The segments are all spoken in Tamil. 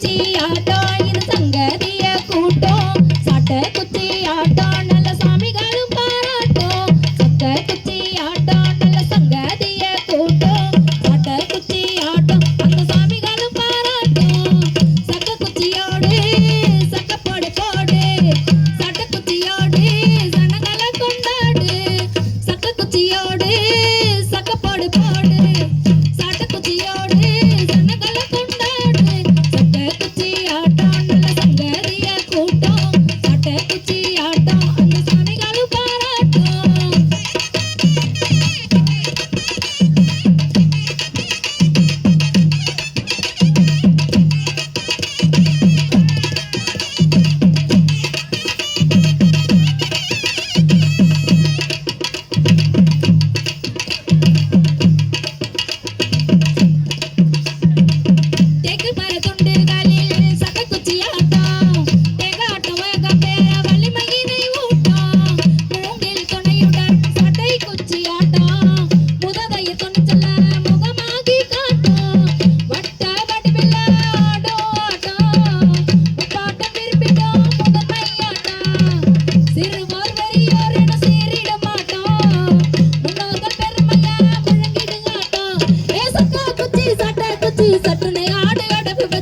குச்சி ஆட்டோ இது சங்கதிய கூட்டம். சாட்ட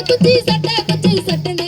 குச்சி சட்டை குச்சி சட்டை